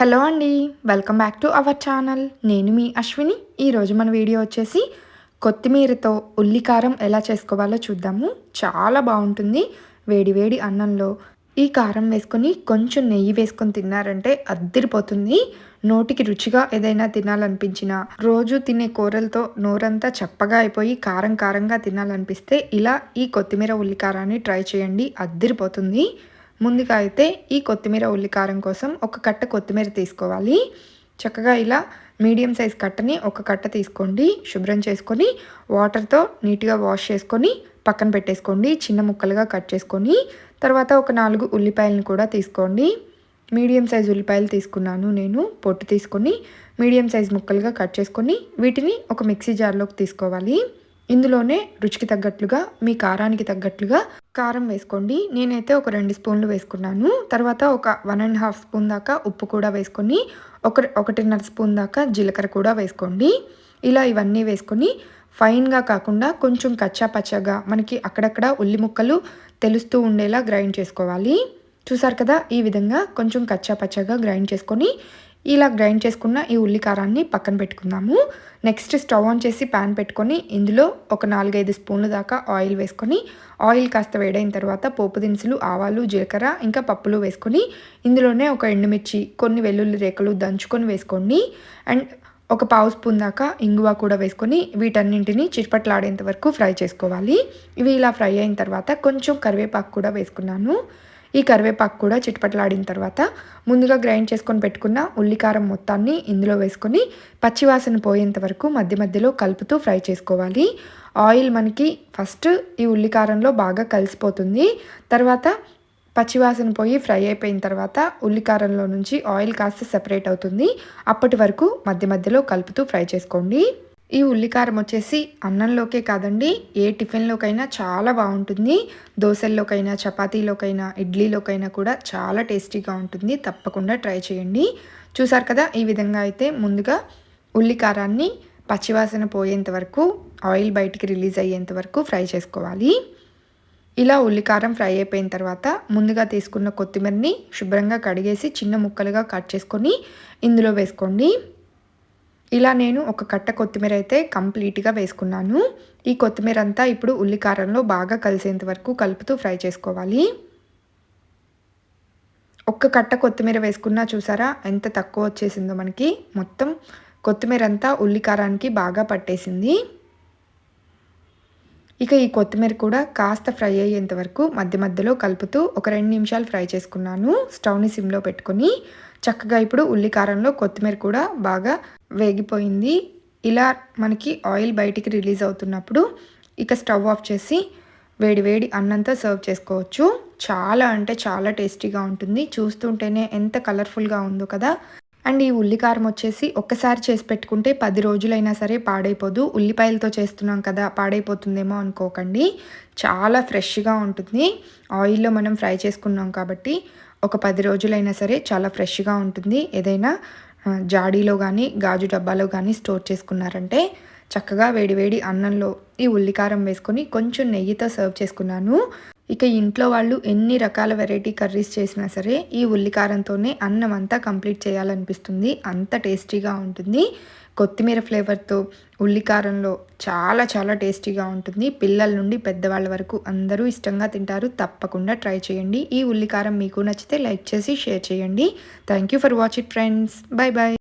Hello అండి welcome back to our channel. నేను మీ అశ్విని. ఈరోజు మన వీడియో వచ్చేసి కొత్తిమీరతో ఉల్లికారం ఎలా చేసుకోవాలో చూద్దాము. చాలా బాగుంటుంది. వేడివేడి అన్నంలో ఈ కారం వేసుకొని కొంచెం నెయ్యి వేసుకొని తిన్నారంటే అద్దిరిపోతుంది. నోటికి రుచిగా ఏదైనా తినాలనిపించినా రోజు తినే కూరలతో నోరంతా చప్పగా అయిపోయి కారం కారంగా తినాలనిపిస్తే ఇలా ఈ కొత్తిమీర ఉల్లికారాన్ని ట్రై చేయండి. అద్దిరిపోతుంది. ముందుగా అయితే ఈ కొత్తిమీర ఉల్లికారం కోసం ఒక కట్ట కొత్తిమీర తీసుకోవాలి. చక్కగా ఇలా మీడియం సైజ్ కట్టని ఒక కట్ట తీసుకోండి. శుభ్రం చేసుకొని వాటర్తో నీట్గా వాష్ చేసుకొని పక్కన పెట్టేసుకోండి. చిన్న ముక్కలుగా కట్ చేసుకొని తర్వాత ఒక నాలుగు ఉల్లిపాయలను కూడా తీసుకోండి. మీడియం సైజ్ ఉల్లిపాయలు తీసుకున్నాను నేను. పొట్టు తీసుకొని మీడియం సైజ్ ముక్కలుగా కట్ చేసుకొని వీటిని ఒక మిక్సీ జార్లోకి తీసుకోవాలి. ఇందులోనే రుచికి తగ్గట్లుగా మీ కారానికి తగ్గట్లుగా కారం వేసుకోండి. నేనైతే ఒక రెండు స్పూన్లు వేసుకున్నాను. తర్వాత ఒక వన్ అండ్ హాఫ్ స్పూన్ దాకా ఉప్పు కూడా వేసుకొని ఒక ఒకటిన్నర స్పూన్ దాకా జీలకర్ర కూడా వేసుకోండి. ఇలా ఇవన్నీ వేసుకొని ఫైన్గా కాకుండా కొంచెం కచ్చా పచ్చగా మనకి అక్కడక్కడ ఉల్లి ముక్కలు తెలుస్తూ ఉండేలా గ్రైండ్ చేసుకోవాలి. చూసారు కదా ఈ విధంగా కొంచెం కచ్చా పచ్చగా గ్రైండ్ చేసుకొని ఇలా గ్రైండ్ చేసుకున్న ఈ ఉల్లి కారాన్ని పక్కన పెట్టుకుందాము. నెక్స్ట్ స్టవ్ ఆన్ చేసి ప్యాన్ పెట్టుకొని ఇందులో ఒక నాలుగైదు స్పూన్లు దాకా ఆయిల్ వేసుకొని ఆయిల్ కాస్త వేడైన తర్వాత పోపు దినుసులు ఆవాలు జీలకర్ర ఇంకా పప్పులు వేసుకొని ఇందులోనే ఒక ఎండుమిర్చి కొన్ని వెల్లుల్లి రేఖలు దంచుకొని వేసుకోండి. అండ్ ఒక పావు స్పూన్ దాకా ఇంగువ కూడా వేసుకొని వీటన్నింటిని చిట్పట్లాడేంత వరకు ఫ్రై చేసుకోవాలి. ఇవి ఇలా ఫ్రై అయిన తర్వాత కొంచెం కరివేపాకు కూడా వేసుకున్నాను. ఈ కరివేపాకు కూడా చిటపటలాడిన తర్వాత ముందుగా గ్రైండ్ చేసుకొని పెట్టుకున్న ఉల్లికారం మొత్తాన్ని ఇందులో వేసుకొని పచ్చివాసన పోయేంత వరకు మధ్య మధ్యలో కలుపుతూ ఫ్రై చేసుకోవాలి. ఆయిల్ మనకి ఫస్ట్ ఈ ఉల్లికారంలో బాగా కలిసిపోతుంది. తర్వాత పచ్చివాసన పోయి ఫ్రై అయిపోయిన తర్వాత ఉల్లికారంలో నుంచి ఆయిల్ కాస్త సెపరేట్ అవుతుంది. అప్పటి వరకు మధ్య మధ్యలో కలుపుతూ ఫ్రై చేసుకోండి. ఈ ఉల్లికారం వచ్చేసి అన్నంలోకే కాదండి ఏ టిఫిన్లోకైనా చాలా బాగుంటుంది. దోశల్లోకైనా చపాతీలోకైనా ఇడ్లీలోకైనా కూడా చాలా టేస్టీగా ఉంటుంది. తప్పకుండా ట్రై చేయండి. చూసారు కదా ఈ విధంగా అయితే ముందుగా ఉల్లికారాన్ని పచ్చివాసన పోయేంత వరకు ఆయిల్ బయటికి రిలీజ్ అయ్యేంత వరకు ఫ్రై చేసుకోవాలి. ఇలా ఉల్లికారం ఫ్రై అయిపోయిన తర్వాత ముందుగా తీసుకున్న కొత్తిమీరని శుభ్రంగా కడిగేసి చిన్న ముక్కలుగా కట్ చేసుకొని ఇందులో వేసుకోండి. ఇలా నేను ఒక కట్ట కొత్తిమీర అయితే కంప్లీట్గా వేసుకున్నాను. ఈ కొత్తిమీర అంతా ఇప్పుడు ఉల్లికారంలో బాగా కలిసేంత వరకు కలుపుతూ ఫ్రై చేసుకోవాలి. ఒక్క కట్ట కొత్తిమీర వేసుకున్నా చూసారా? ఎంత తక్కువ వచ్చేసిందో మనకి. మొత్తం కొత్తిమీర అంతా ఉల్లికారానికి బాగా పట్టేసింది. ఇక ఈ కొత్తిమీర కూడా కాస్త ఫ్రై అయ్యేంత వరకు మధ్య మధ్యలో కలుపుతూ ఒక రెండు నిమిషాలు ఫ్రై చేసుకున్నాను. స్టవ్ని సిమ్లో పెట్టుకొని చక్కగా ఇప్పుడు ఉల్లికారంలో కొత్తిమీర కూడా బాగా వేగిపోయింది. ఇలా మనకి ఆయిల్ బయటికి రిలీజ్ అవుతున్నప్పుడు ఇక స్టవ్ ఆఫ్ చేసి వేడి వేడి అన్నంతో సర్వ్ చేసుకోవచ్చు. చాలా అంటే చాలా టేస్టీగా ఉంటుంది. చూస్తుంటేనే ఎంత కలర్ఫుల్గా ఉందో కదా. అండ్ ఈ ఉల్లికారం వచ్చేసి ఒక్కసారి చేసి పెట్టుకుంటే పది రోజులైనా సరే పాడైపోదు. ఉల్లిపాయలతో చేస్తున్నాం కదా పాడైపోతుందేమో అనుకోకండి. చాలా ఫ్రెష్గా ఉంటుంది. ఆయిల్లో మనం ఫ్రై చేసుకున్నాం కాబట్టి ఒక పది రోజులైనా సరే చాలా ఫ్రెష్గా ఉంటుంది. ఏదైనా జాడీలో కానీ గాజు డబ్బాలో కానీ స్టోర్ చేసుకున్నారంటే చక్కగా వేడివేడి అన్నంలో ఈ ఉల్లికారం వేసుకొని కొంచెం నెయ్యితో సర్వ్ చేసుకున్నాను. ఇక ఇంట్లో వాళ్ళు ఎన్ని రకాల వెరైటీ కర్రీస్ చేసినా సరే ఈ ఉల్లికారంతోనే అన్నం అంతా కంప్లీట్ చేయాలనిపిస్తుంది. అంత టేస్టీగా ఉంటుంది. కొత్తిమీర ఫ్లేవర్తో ఉల్లికారంలో చాలా చాలా టేస్టీగా ఉంటుంది. పిల్లల నుండి పెద్దవాళ్ళ వరకు అందరూ ఇష్టంగా తింటారు. తప్పకుండా ట్రై చేయండి. ఈ ఉల్లికారం మీకు నచ్చితే లైక్ చేసి షేర్ చేయండి. Thank you for watch it friends. Bye bye